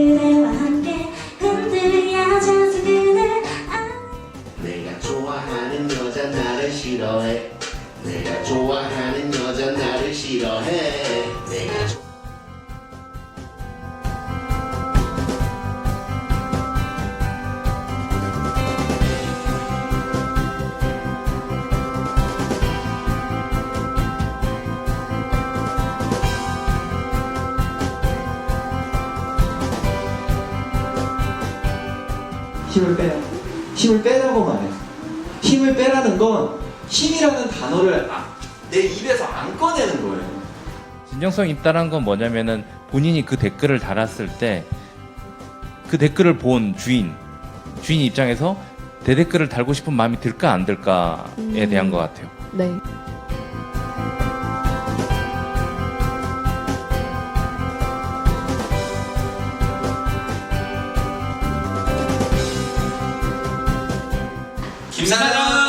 그대와 함께 흔들려줘서 그대 아. 내가 좋아하는 여자 나를 싫어해. 내가 좋아하는 여자 나를 싫어해. 힘을 빼라. 힘을 빼라고 말해. 힘을 빼라는 건 힘이라는 단어를 아- 내 입에서 안 꺼내는 거예요. 진정성 있다는 건 뭐냐면은 본인이 그 댓글을 달았을 때 그 댓글을 본 주인 주인 입장에서 대댓글을 달고 싶은 마음이 들까 안 들까에 음. 대한 것 같아요. 네. 김사랑